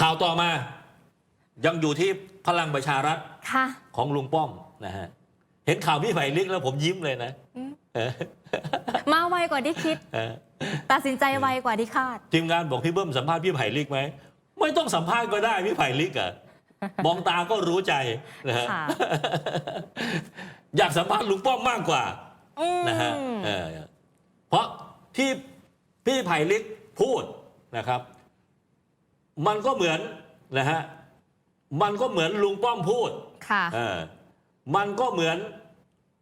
ข่าวต่อมา ยังอยู่ที่พลังประชารัฐค่ะ ของลุงป้อมนะฮะเห็นข่าวพี่ไผ่ลิกแล้วผมยิ้มเลยนะอืม เออมาไวกว่าที่คิด เออตัดสินใจไวกว่าที่คาด ทีมงานบอกพี่เบิ้มสัมภาษณ์พี่ไผ่ลิกไหมไม่ต้องสัมภาษณ์ก็ได้พี่ไผ่ลิกอะมองตาก็รู้ใจนะฮะค่ะ อยากสัมภาษณ์ลุงป้อมมากกว่า อืมนะฮะเออเพราะที่พี่ไผ่ลิกพูดนะครับ มันก็เหมือนนะฮะมันก็เหมือนลุงป้อมพูดค่ะเออมันก็เหมือน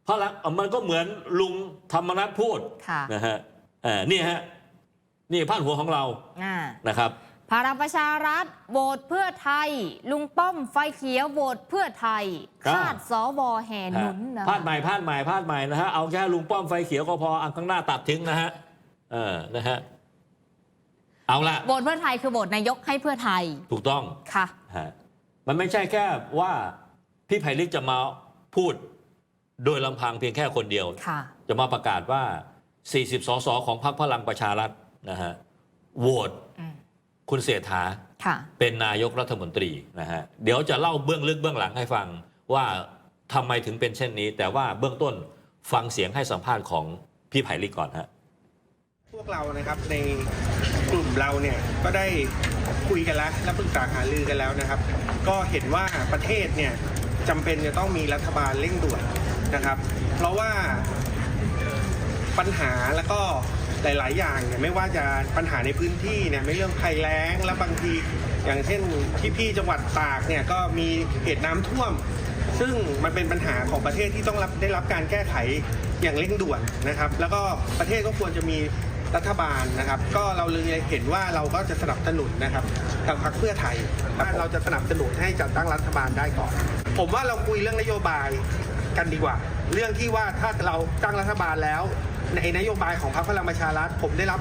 พระลักษณ์มันก็เหมือนลุงธรรมนัฐพูดค่ะนะฮะเออนี่ฮะนี่พาดหัวของเราอ่านะครับพลังประชารัฐโหวตเพื่อไทย ลุงป้อมไฟเขียวโหวตเพื่อไทยครับคาดสวแห่หนุนนะพาดใหม่พาดใหม่พาดใหม่นะฮะเอาแค่ลุงป้อมไฟเขียวก็พออันข้างหน้าตัดทิ้งนะฮะเออนะฮะ เอาละโหวตเพื่อไทยคือโหวตนายกให้เพื่อไทย ถูกต้องค่ะ ฮะมันไม่ใช่แค่ว่าพี่ไผ่ลิกจะมาพูดโดยลำพังเพียงแค่คนเดียว ค่ะ จะมาประกาศว่า 40 สส ของพรรคพลังประชารัฐนะฮะโหวตอืมคุณเศรษฐา ค่ะ เป็นนายกรัฐมนตรีนะฮะเดี๋ยวจะเล่าเบื้องลึกเบื้องหลังให้ฟังว่าทำไมถึงเป็นเช่นนี้ แต่ว่าเบื้องต้นฟังเสียงให้สัมภาษณ์ของพี่ไผ่ลิกก่อนฮะ พวกเรานะครับในกลุ่มเราเนี่ยก็ได้คุยกันแล้วและปรึกษาหารือกันแล้วนะครับ ก็เห็นว่าประเทศเนี่ยจำเป็นจะต้องมีรัฐบาลเร่งด่วนนะครับ เพราะว่าปัญหาแล้วก็หลาย ๆ อย่างเนี่ยไม่ว่าจะปัญหาในพื้นที่เนี่ยไม่เรื่องภัยแล้งและบางทีอย่างเช่นที่พี่จังหวัดตากเนี่ยก็มีเหตุน้ำท่วม ซึ่งมันเป็นปัญหาของประเทศที่ต้องรับได้รับการแก้ไขอย่างเร่งด่วนนะครับ แล้วก็ประเทศก็ควรจะมี รัฐบาลนะครับ ก็เราเลยเห็นว่าเราก็จะสนับสนุนนะครับทางพรรคเพื่อไทยว่าเราจะสนับสนุนให้จัดตั้งรัฐบาลได้ก่อน ผมว่าเราคุยเรื่องนโยบายกันดีกว่า เรื่องที่ว่าถ้าเราตั้งรัฐบาลแล้ว ในนโยบายของพรรคพลังประชารัฐผมได้รับ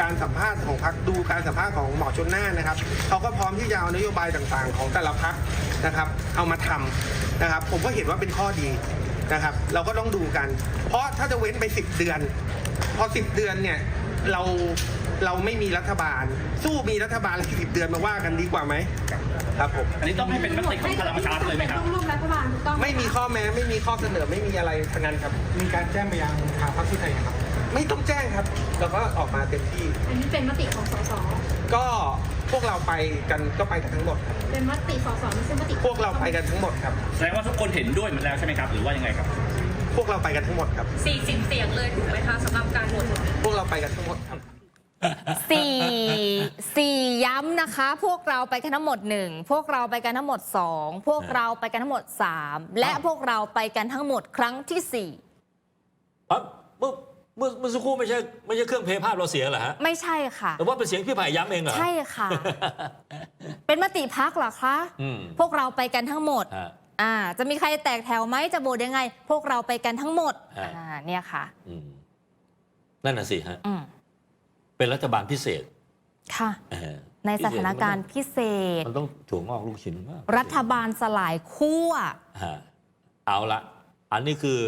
การสัมภาษณ์ของพรรคดูการสัมภาษณ์ของหมอชนน่านนะครับเขาก็พร้อมที่จะเอานโยบายต่างๆ ของแต่ละพรรคนะครับ เอามาทำนะครับ ผมก็เห็นว่าเป็นข้อดีนะครับ เราก็ต้องดูกัน เพราะถ้าจะเว้นไป 10 เดือน พอ 10 เดือนเนี่ย เราเราไม่มีรัฐบาล สู้มีรัฐบาลแล้วสิบเดือนมาว่ากันดีกว่าไหมครับผมอันนี้ต้องให้เป็นมติของพลังประชารัฐเลยไหมครับ ต้องร่วมรัฐบาลถูกต้องหไม่มีข้อแม้ไม่มีข้อเสนอไม่มีอะไรทั้งนั้นครับ มีการแจ้งไปยังทางพรรคเพื่อไทยนะครับ ไม่ต้องแจ้งครับเราก็ออกมาเต็มที่ อันนี้เป็นมติของสส ก็พวกเราไปกันก็ไปกันทั้งหมดครับเป็นมติสสไม่ใช่มติพวกเราไปกันทั้งหมดครับ แสดงว่าทุกคนเห็นด้วยหมดแล้วใช่ไหมครับ หรือว่ายังไงครับ พวกเราไปกันทั้งหมดครับ 40 เสียงเลยถูกไหมคะสำหรับการโหวตพวกเราไปกันทั้งหมดครับ สี่สี่ย้ำนะคะ พวกเราไปกันทั้งหมดหนึ่งพวกเราไปกันทั้งหมดสองพวกเราไปกันทั้งหมดสามและอ้าวพวกเราไปกันทั้งหมดครั้งที่สี่ปั๊บเมื่อเมื่อเมื่อสักครู่ไม่ใช่ไม่ใช่เครื่องเพลย์ภาพเราเสียเหรอฮะไม่ใช่ค่ะ แต่ว่าเป็นเสียงพี่ไผ่ย้ำเองเหรอ ใช่ค่ะ เป็นมติพักเหรอคะ อืม พวกเราไปกันทั้งหมด ฮะ อ่า จะมีใครแตกแถวไหมจะโบดยังไง พวกเราไปกันทั้งหมดฮะอ่าเนี่ยค่ะ อืมนั่นน่ะสิฮะ อืมเป็นรัฐบาลพิเศษค่ะ เออในสถานการณ์พิเศษ มันต้องถั่วงอกลูกชิ้นมากรัฐบาลสลายขั้ว ฮะเอาละ อันนี้คือ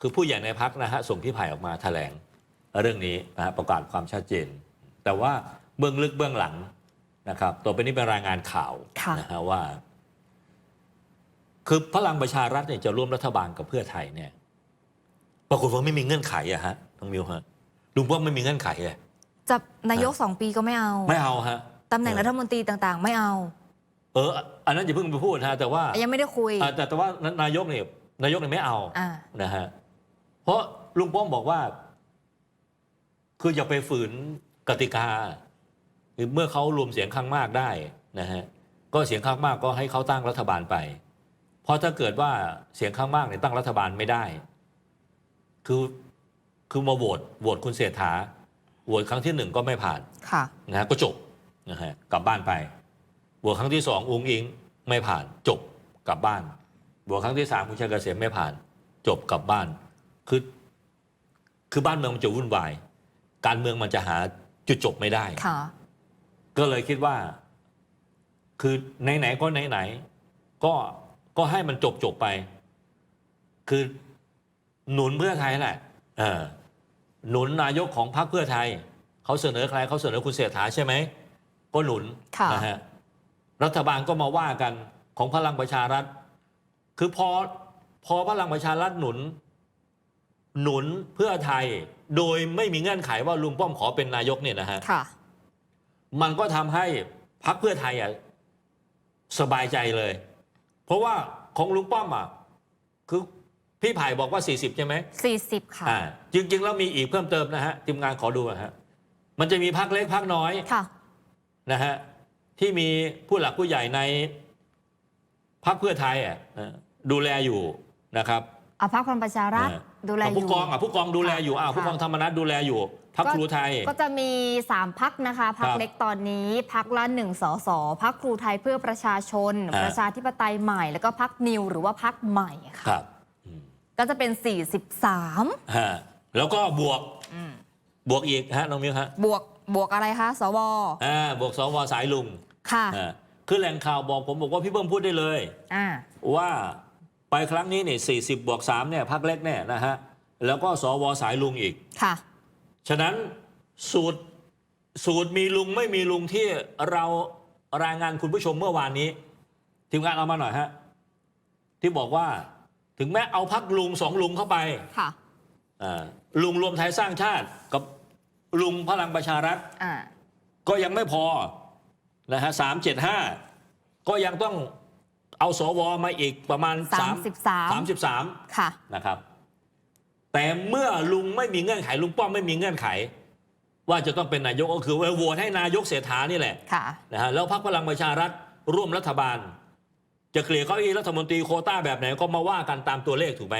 คือผู้ใหญ่ในพักนะฮะ ส่งพี่ไผ่ออกมาแถลง เรื่องนี้นะฮะประกาศความชัดเจน แต่ว่าเบื้องลึกเบื้องหลังนะครับ ต่อไปนี้เป็นรายงานข่าวค่ะ นะฮะว่า คือพลังประชารัฐเนี่ยจะร่วมรัฐบาลกับเพื่อไทยเนี่ยปรากฏว่าไม่มีเงื่อนไขอะฮะน้องมิวฮะลุงป้อมไม่มีเงื่อนไขเลยจะนายกสองปีก็ไม่เอา ไม่เอาฮะตำแหน่งรัฐมนตรีต่างๆ ไม่เอา เออ อันนั้นอย่าเพิ่งไปพูดฮะแต่ว่ายังไม่ได้คุยอ่าแต่แต่ว่านายกเนี่ยนายกเนี่ยไม่เอาอ่านะฮะเพราะลุงป้อมบอกว่า คืออย่าไปฝืนกติกาคือเมื่อเขารวมเสียงข้างมากได้นะฮะก็เสียงข้างมากก็ให้เขาตั้งรัฐบาลไป เพราะถ้าเกิดว่าเสียงข้างมากเนี่ยตั้งรัฐบาลไม่ได้ คือคือมาโหวตโหวตคุณเศรษฐาโหวตครั้งที่หนึ่งก็ไม่ผ่านค่ะนะฮะก็จบนะฮะกลับบ้านไปบวกครั้งที่สองอุ้งอิงไม่ผ่านจบกลับบ้านบวกครั้งที่สามคุณชัยเกษมไม่ผ่าน จบกลับบ้าน คือ คือบ้านเมืองมันจะวุ่นวาย การเมืองมันจะหาจุดจบไม่ได้ค่ะก็เลยคิดว่า คือไหนๆก็ไหนๆก็ ก็ให้มันจบจบๆไป คือหนุนเพื่อไทยแหละเออหนุนนายกของพรรคเพื่อไทย เขาเสนอใครเขาเสนอคุณเศรษฐาใช่ไหม ก็หนุนค่ะนะฮะรัฐบาลก็มาว่ากันของพลังประชารัฐ คือพอพอพลังประชารัฐหนุน หนุนเพื่อไทย โดยไม่มีเงื่อนไขว่าลุงป้อมขอเป็นนายกเนี่ยนะฮะค่ะมันก็ทำให้พรรคเพื่อไทยอะสบายใจเลยเพ ราะว่าของลุงป้อมอะคือพี่ไผ่บอกว่า 40 ใช่ไหม40 ค่ะ อ่าจริงๆแล้วมีอีกเพิ่มเติมนะฮะทีมงานขอดูนะฮะมันจะมีพักเล็กพักน้อยค่ะ นะฮะที่มีผู้หลักผู้ใหญ่ในพรรคเพื่อไทยอะเอ่อดูแลอยู่นะครับอาพักพลังประชารัฐอ่า ดูแลอผู้ยู่กองอะผู้กองดูแลอยู่อ่าค่ะ ผู้กองธรรมนัฐดูแลอยู่ พรรคครูไทย ก็จะมี 3 พักนะคะพักครับเล็กตอนนี้พักละหนึ่งสสพักครูไทยเพื่อประชาชนอ่าประชาธิปไตยใหม่ แล้วก็พักนิวหรือว่าพักใหม่คค่ะรับอืมก็จะเป็น 43ฮะแล้วก็บวกบวกอีกฮะน้องมิวฮะบวกบวกอะไรคะสวอ่าบวกสวสายลุงค่ะอ่าคือแหล่งข่าวบอกผมบอกว่าพี่เบิ้มพูดได้เลยอ่าว่าไปครั้งนี้เนี่ย40บวก3เนี่ยพักเล็กเนี่ยนะฮะแล้วก็สวสายลุงอีกค่ะ ฉะนั้นสูตรสูตรมีลุงไม่มีลุงที่เรารายงานคุณผู้ชมเมื่อวานนี้ ทีมงานเอามาหน่อยฮะ ที่บอกว่าถึงแม้เอาพักลุงสองลุงเข้าไปค่ะอ่าลุงรวมไทยสร้างชาติกับลุงพลังประชารัฐอ่าก็ยังไม่พอนะฮะสามเจ็ดห้าก็ยังต้องเอาสวมาอีกประมาณ33สามสิบสามค่ะนะครับ แต่เมื่อลุงไม่มีเงื่อนไข ลุงป้อมไม่มีเงื่อนไข ว่าจะต้องเป็นนายกก็คือว่าโหวตให้นายกเสถานี่แหละค่ะนะฮะแล้วพรรคพลังประชารัฐร่วมรัฐบาล จะเกลี่ยเก้าอี้รัฐมนตรีโควต้าแบบไหนก็มาว่ากันตามตัวเลขถูกไหม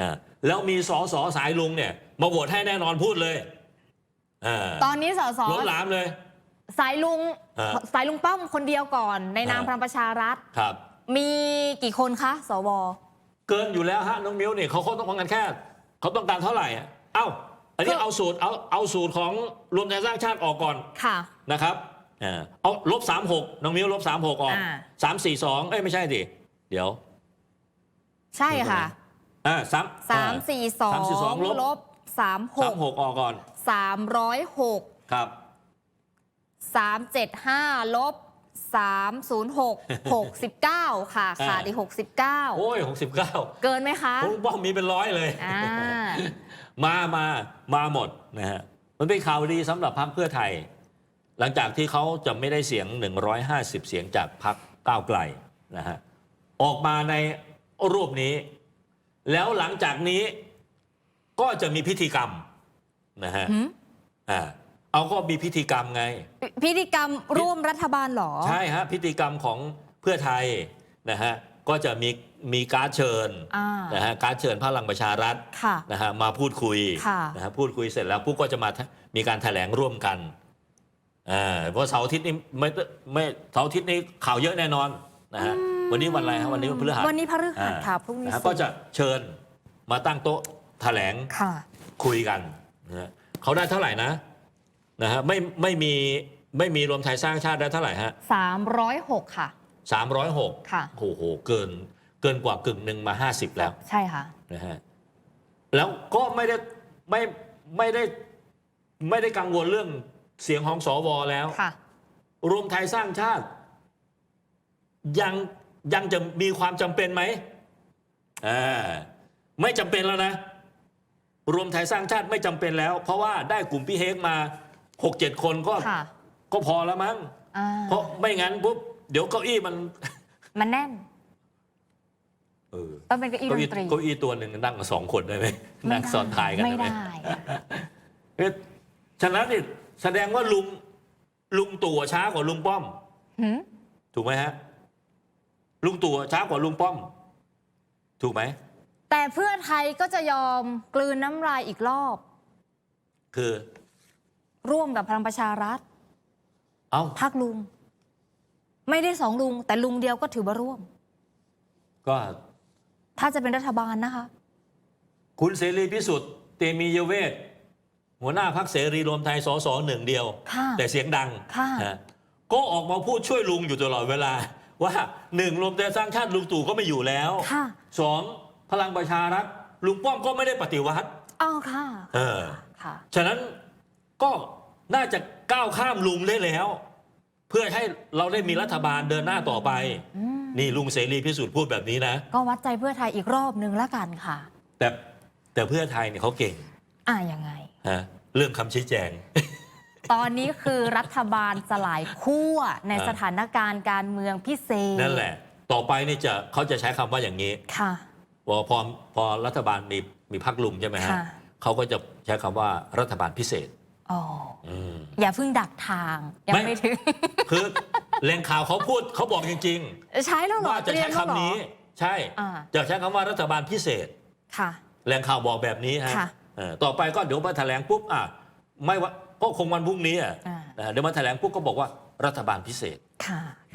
อ่าแล้วมีสอสอสายลุงเนี่ยมาโหวตให้แน่นอนพูดเลยอ่าตอนนี้สสล้นหลามเลย สายลุงฮะสายลุงป้อมคนเดียวก่อน ในนามฮะพลังประชารัฐ ครับ มีกี่คนคะ สว เกินอยู่แล้วฮะน้องมิ้วเนี่ยเขาเขาต้องการแค่ เขาต้องการเท่าไหร่อะเอ้า อันนี้คือเอาสูตรเอาเอาสูตรของรวมไทยสร้างชาติออกก่อนค่ะนะครับอ่าเอาลบสามหกน้องมิ้วลบสามหกออกอ่าสามสี่สองเอ้ยไม่ใช่ดิเดี๋ยว ใช่ค่ะอ่าสามสามสี่สองสามสี่สองลบลบสามหสามกหกออกก่อนสามร้อยหกครับสามเจ็ดห้าลบ สามศูนย์หกหกสิบเก้าค่ะอ่าขาดอีกหกสิบเก้าโอ้ยหกสิบเก้าเกินไหมคะลุงป้อมมีเป็นร้อยเลย อ่า มามามาหมดนะฮะ มันเป็นข่าวดีสำหรับพรรคเพื่อไทย หลังจากที่เขาจะไม่ได้เสียง 150 เสียงจากพรรคก้าวไกลนะฮะ ออกมาในรูปนี้ แล้วหลังจากนี้ก็จะมีพิธีกรรมนะฮะ หืม อ่า เอาก็มีพิธีกรรมไง พิธีกรรมร่วมรัฐบาลเหรอ ใช่ฮะพิธีกรรมของเพื่อไทยนะฮะก็จะมีมีการดเชิญอ่านะฮะการดเชิญพลังประชารัฐค่ะ นะฮะมาพูดคุยค่ะ นะฮะพูดคุยเสร็จแล้วพวกก็จะมาทะมีการแถลงร่วมกันอ่าเพราะเสาร์อาทิตย์นี้ไม่ไม่เสาร์อาทิตย์นี้ข่าวเยอะแน่นอนนะฮะวันนี้วันอะไรฮะวันนี้วันพฤหัสวันนี้พฤหัสอ่าค่ะพรุ่งนี้นะฮะศุก็ร์จะเชิญมาตั้งโต๊ะแถลงค่ะ คุยกันนะฮะเขาได้เท่าไหร่นะ นะฮะไม่ไม่มีไม่มีรวมไทยสร้างชาติได้เท่าไหร่ฮะสามร้อยหกค่ะสามร้อยหกค่ะ โอ้โหเกินเกินกว่ากึ่งหนึ่งมาห้าสิบแล้วใช่ค่ะนะฮะแล้วก็ไม่ได้ไม่ไม่ได้ไม่ได้กังวลเรื่องเสียงของสวแล้วค่ะ รวมไทยสร้างชาติ ยังยังจะมีความจำเป็นไหมอ่าไม่จำเป็นแล้วนะ รวมไทยสร้างชาติไม่จำเป็นแล้ว เพราะว่าได้กลุ่มพี่เฮกมา หกเจ็ดคนก็ค่ะก็พอแล้วมั้ง อ่าเพราะไม่งั้นปุ๊บเดี๋ยวเก้าอี้มัน มันแน่นเออต้องเป็นเก้าอี้ดเก้าอี้นตรีเก้าอี้ตัวหนึ่งนั่งกับสองคนได้ไหมนั่งซ้อนท้ายกันไม่ได้ไหมได้อะเอ๊ะฉะนั้นนี่แสดงว่าลุงลุงตู่ช้ากว่าลุงป้อม หืมถูกไหมฮะ ลุงตู่ช้ากว่าลุงป้อม ถูกไหม แต่เพื่อไทยก็จะยอมกลืนน้ำลายอีกรอบ คือ ร่วมกับพลังประชารัฐเอ้าพักลุง ไม่ได้สองลุง แต่ลุงเดียวก็ถือว่าร่วม ก็ ถ้าจะเป็นรัฐบาลนะคะ คุณเสรีพิสุทธิ์เตมียเวทหัวหน้าพักเสรีรวมไทยสสหนึ่งเดียวค่ะแต่เสียงดังค่ะนะก็ออกมาพูดช่วยลุงอยู่ตลอดเวลา ว่าหนึ่งรวมไทยสร้างชาติลุงตู่ก็ไม่อยู่แล้วค่ะสองพลังประชารัฐลุงป้อมก็ไม่ได้ปฏิวัติอ๋อค่ะ เออค่ะ ฉะนั้นก็ น่าจะก้าวข้ามลุงได้แล้ว เพื่อให้เราได้มีรัฐบาลเดินหน้าต่อไป อืมนี่ลุงเสรีพิสุทธิ์พูดแบบนี้นะ ก็วัดใจเพื่อไทยอีกรอบนึงแล้วกันค่ะ แต่แต่เพื่อไทยเนี่ยเขาเก่งอะยังไง ฮะเรื่องคำชี้แจง ตอนนี้คือรัฐบาลสลายขั้วในอ่าสถานการณ์การเมืองพิเศษนั่นแหละ ต่อไปนี่จะเขาจะใช้คำว่าอย่างนี้ค่ะ พอพอพอรัฐบาลมีมีพักลุงใช่ไหมฮะค่ะ เขาก็จะใช้คำว่ารัฐบาลพิเศษ อ๋ออืมอย่าเพิ่งดักทาง ยังไม่ไม่ถึง คือแหล่งข่าวเขาพูดเขาบอกจริงใช้แล้วๆเหรอว่าจะเตรียใช้มแล้วเหรอคำนี้ ใช่อ่าจะใช้คำว่ารัฐบาลพิเศษ ค่ะแหล่งข่าวบอกแบบนี้ฮะค่ะเออต่อไปก็เดี๋ยวมาแถลงปุ๊บอะไม่ว่าก็คงวันพรุ่งนี้อะอ่าเออเดี๋ยวมาแถลงปุ๊บก็บอกว่ารัฐบาลพิเศษค่ะ